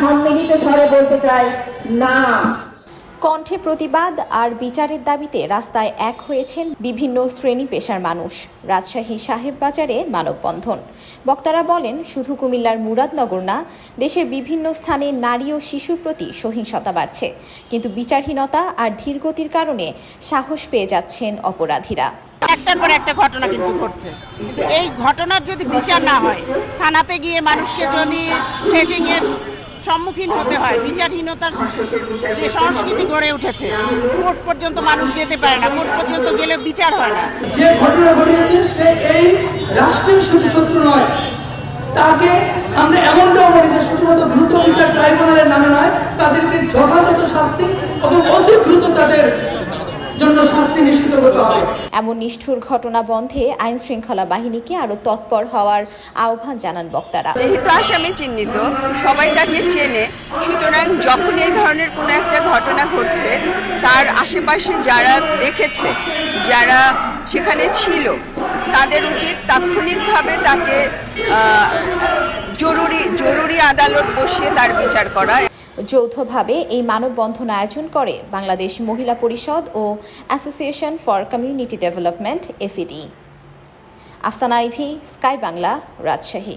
সম্মিলিত স্বরে বলতে চাই না। কণ্ঠে প্রতিবাদ আর বিচারের দাবিতে রাস্তায় এক হয়েছেন বিভিন্ন শ্রেণি পেশার মানুষ। রাজশাহী সাহেব বাজারে মানববন্ধন। বক্তারা বলেন শুধু কুমিল্লার মুরাদনগর না দেশের বিভিন্ন স্থানে নারী ও শিশুর প্রতি সহিংসতা বাড়ছে। কিন্তু বিচারহীনতা আর ধীরগতির কারণে সাহস পেয়ে যাচ্ছেন অপরাধীরা। একটার পর একটা ঘটনা কিন্তু ঘটছে। কিন্তু এই ঘটনার যদি বিচার না হয় থানাতে গিয়ে মানুষকে যদি থ্রেটিং এর সম্মুখীন হতে হয়। বিচারহীনতার যে সংস্কৃতি গড়ে উঠেছে, কোর্ট পর্যন্ত মানুষ যেতে পারে না, কোর্ট পর্যন্ত গেলে বিচার হয় না। যে ঘটনা ঘটিয়েছে, সে এই রাষ্ট্রের শুধু শত্রু নয়, তাকে আমরা এমনটাও বলি যে শুধুমাত্র দ্রুত বিচার ট্রাইব্যুনালের নামে নয়, তাদেরকে যথাযথ শাস্তি এবং অতি দ্রুত তাদের জন্য শাস্তি নিশ্চিত করতে হবে। এমন নিষ্ঠুর ঘটনা বন্ধে আইন শৃঙ্খলা বাহিনীকে আরও তৎপর হওয়ার আহ্বান জানান বক্তারা। যেহেতু আসামি চিহ্নিত, সবাই তাকে চেনে, সুতরাং যখন এই ধরনের কোনো একটা ঘটনা ঘটছে, তার আশেপাশে যারা দেখেছে, যারা সেখানে ছিল, তাদের উচিত তাৎক্ষণিকভাবে তাকে জরুরি জরুরি আদালত বসিয়ে তার বিচার করা। যৌথভাবে এই মানববন্ধন আয়োজন করে বাংলাদেশ মহিলা পরিষদ ও association for community development ACD Afsana Ivy, Sky Bangla, Rajshahi.